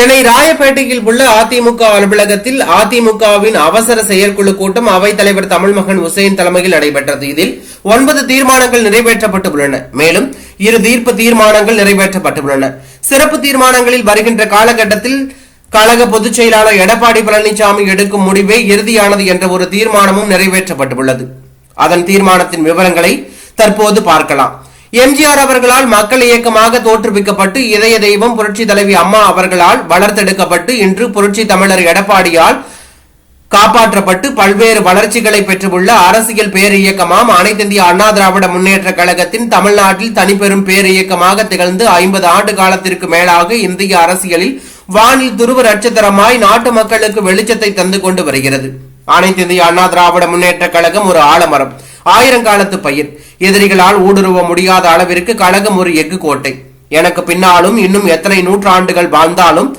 சென்னை ராயப்பேட்டையில் உள்ள அதிமுக அலுவலகத்தில் அதிமுகவின் அவசர செயற்குழு கூட்டம் அவைத் தலைவர் தமிழ்மகன் உசேன் தலைமையில் நடைபெற்றது. இதில் ஒன்பது தீர்மானங்கள் நிறைவேற்றப்பட்டுள்ளன. மேலும் இரு தீர்ப்பு தீர்மானங்கள் நிறைவேற்றப்பட்டுள்ளன. சிறப்பு தீர்மானங்களில் வருகின்ற காலகட்டத்தில் கழக பொதுச் செயலாளர் எடப்பாடி பழனிசாமி எடுக்கும் முடிவே இறுதியானது என்ற ஒரு தீர்மானமும் நிறைவேற்றப்பட்டுள்ளது. அதன் தீர்மானத்தின் விவரங்களை தற்போது பார்க்கலாம். எம்ஜிஆர் அவர்களால் மக்கள் இயக்கமாக தோற்றுவிக்கப்பட்டு இதய தெய்வம் புரட்சி தலைவி அம்மா அவர்களால் வளர்த்தெடுக்கப்பட்டு இன்று புரட்சி தமிழர் எடப்பாடியால் காப்பாற்றப்பட்டு பல்வேறு வளர்ச்சிகளை பெற்றுள்ள அரசியல் பேர் இயக்கமாம் அனைத்திந்திய அண்ணா திராவிட முன்னேற்ற கழகத்தின் தமிழ்நாட்டில் தனிப்பெரும் பேர் இயக்கமாக திகழ்ந்து ஐம்பது ஆண்டு காலத்திற்கு மேலாக இந்திய அரசியலில் வானில் துருவ நட்சத்திரமாய் நாட்டு மக்களுக்கு வெளிச்சத்தை தந்து கொண்டு வருகிறது. அனைத்து இந்திய அண்ணா திராவிட முன்னேற்ற கழகம் ஒரு ஆலமரம். ஆயிரங்காலத்து பயிர். எதிரிகளால் ஊடுருவ முடியாத அளவிற்கு கழகம் ஒரு எஃகு கோட்டை. எனக்கு பின்னாலும் இன்னும் எத்தனை நூற்றாண்டுகள் வாழ்ந்தாலும்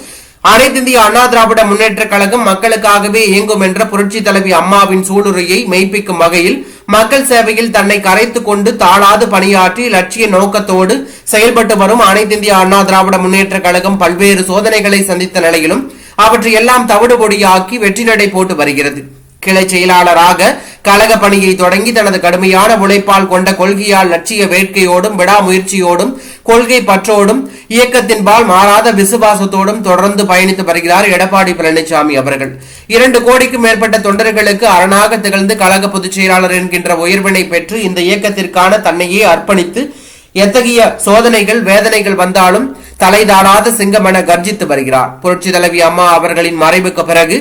அனைத்திந்திய அண்ணா திராவிட முன்னேற்ற கழகம் மக்களுக்காகவே இயங்கும் என்ற புரட்சி தலைவி அம்மாவின் சூளுரையை மெய்ப்பிக்கும் வகையில் மக்கள் சேவையில் தன்னை கரைத்து கொண்டு தாளாது பணியாற்றி லட்சிய நோக்கத்தோடு செயல்பட்டு வரும் அனைத்திந்திய அண்ணா திராவிட முன்னேற்ற கழகம் பல்வேறு சோதனைகளை சந்தித்த நிலையிலும் அவற்றை எல்லாம் தவிடுபொடியாக்கி வெற்றி நடை போட்டு வருகிறது. கிளை செயலாளராக கழக பணியை தொடங்கி தனது கடுமையான உழைப்பால் கொண்ட கொள்கையால் லட்சிய வேட்கையோடும் விடாமுயற்சியோடும் கொள்கை பற்றோடும் இயக்கத்தின்பால் மாறாத விசுவாசத்தோடும் தொடர்ந்து பயணித்து வருகிறார் எடப்பாடி பழனிசாமி அவர்கள். இரண்டு கோடிக்கும் மேற்பட்ட தொண்டர்களுக்கு அரணாக திகழ்ந்து கழக பொதுச் செயலாளர் என்கின்ற உயர்வினை பெற்று இந்த இயக்கத்திற்கான தன்னையே அர்ப்பணித்து எத்தகைய சோதனைகள் வேதனைகள் வந்தாலும் தலைதாடாத சிங்கமென கர்ஜித்து வருகிறார். புரட்சி தலைவி அம்மா அவர்களின் மறைவுக்கு பிறகு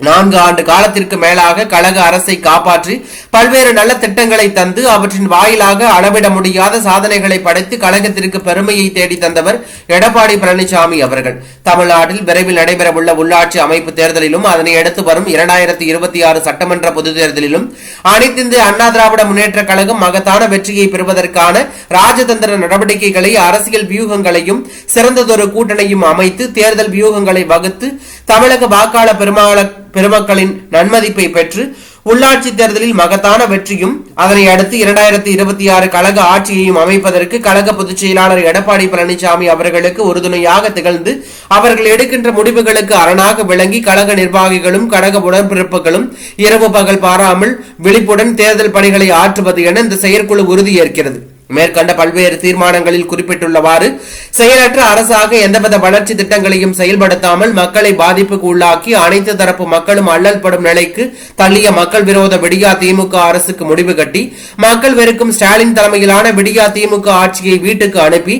நான்கு ஆண்டு காலத்திற்கு மேலாக கழக அரசை காப்பாற்றி பல்வேறு நல்ல திட்டங்களை தந்து அவற்றின் வாயிலாக அளவிட முடியாத சாதனைகளை படைத்து கழகத்திற்கு பெருமையை தேடி தந்தவர் எடப்பாடி பழனிசாமி அவர்கள். தமிழ்நாட்டில் விரைவில் நடைபெறவுள்ள உள்ளாட்சி அமைப்பு தேர்தலிலும் அதனை அடுத்து வரும் இரண்டாயிரத்தி இருபத்தி ஆறு சட்டமன்ற பொதுத் தேர்தலிலும் அனைத்திந்திய அண்ணா திராவிட முன்னேற்ற கழகம் மகத்தான வெற்றியை பெறுவதற்கான ராஜதந்திர நடவடிக்கைகளை அரசியல் வியூகங்களையும் சிறந்ததொரு கூட்டணியும் அமைத்து தேர்தல் வியூகங்களை வகுத்து தமிழக வாக்காள பெருமாள பெருமக்களின் நன்மதிப்பை பெற்று உள்ளாட்சி தேர்தலில் மகத்தான வெற்றியும் அதனை அடுத்து இரண்டாயிரத்தி இருபத்தி ஆறு கழக ஆட்சியையும் அமைப்பதற்கு கழக பொதுச் செயலாளர் எடப்பாடி பழனிசாமி அவர்களுக்கு உறுதுணையாக திகழ்ந்து அவர்கள் எடுக்கின்ற முடிவுகளுக்கு அரணாக விளங்கி கழக நிர்வாகிகளும் கழக உடன்பிறப்புகளும் இரவு பகல் பாராமல் விழிப்புடன் தேர்தல் பணிகளை ஆற்றுவது என இந்த செயற்குழு உறுதியேற்கிறது. மேற்கண்ட பல்வேறு தீர்மானங்களில் குறிப்பிட்டுள்ளவாறு செயலற்ற அரசாக எந்தவித வளர்ச்சி திட்டங்களையும் செயல்படுத்தாமல் மக்களை பாதிப்புக்கு உள்ளாக்கி அனைத்து தரப்பு மக்களும் அல்லல்படும் நிலைக்கு தள்ளிய மக்கள் விரோத விடியா திமுக அரசுக்கு முடிவு கட்டி மக்கள் வெறுக்கும் ஸ்டாலின் தலைமையிலான விடியா திமுக ஆட்சியை வீட்டுக்கு அனுப்பி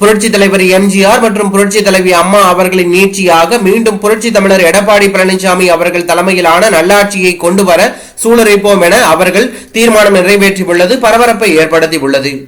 புரட்சி தலைவர் எம்ஜிஆர் மற்றும் புரட்சி தலைவி அம்மா அவர்களின் நீட்சியாக மீண்டும் புரட்சி தமிழர் எடப்பாடி பழனிசாமி அவர்கள் தலைமையிலான நல்லாட்சியை கொண்டு வர சூழறிப்போம் என அவர்கள் தீர்மானம் நிறைவேற்றியுள்ளது பரபரப்பை ஏற்படுத்தியுள்ளது.